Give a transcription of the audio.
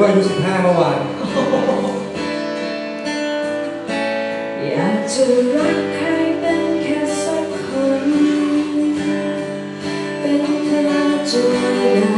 ว่าอายุ15เมื่อวานอยากจะรักใครเป็นแค่สักคน เป็นเธอจะได้